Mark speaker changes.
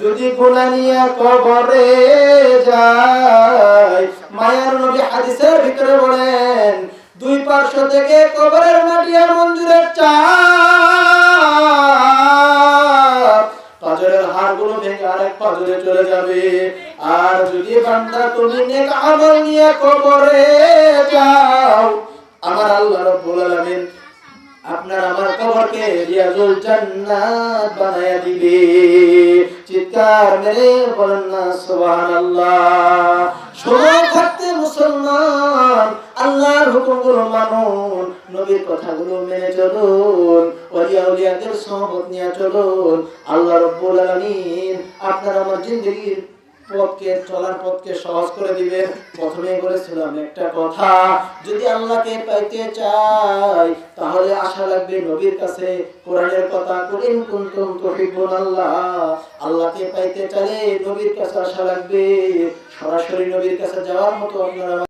Speaker 1: যদি গুনাহ নিয়ে কবরে যায়, মায়ার নবী হাদিসের ভিতরে বলেন, দুই পার্শ্ব থেকে কবরের মাটি আর মঞ্জুরের চাপ ভেঙে আরেক পাজরে চলে যাবে। আর যদি বান্দা তুমি কবরে যাও, আমার আল্লাহ আলামিন আপনার আমার কবরকে রিয়াজুল জান্নাত বানায়া দিবে। চিৎকার মেরে বলেন না, সুবহানাল্লাহ। সময় থাকতে মুসলমান, আল্লাহর হুকুমগুলো মানুন, নবীর কথাগুলো মেনে চলুন, ওলিয়া সহমত নিয়ে চলুন। আল্লাহ রব্বুল আলামিন আপনার আমার জিন্দগির পথকে, চলার পথকে সহজ করে দিবেন প্রথমে বলেছিলাম একটা কথা, যদি আল্লাহকে পাইতে চাই, তাহলে আশা লাগবে নবীর কাছে কোরআনের কথা করিম কুনতুম তুহিব্বুন আল্লাহ। আল্লাহকে পাইতে চাইলে নবীর কাছে আশা লাগবে সরাসরি নবীর কাছে যাওয়ার মতো আপনারা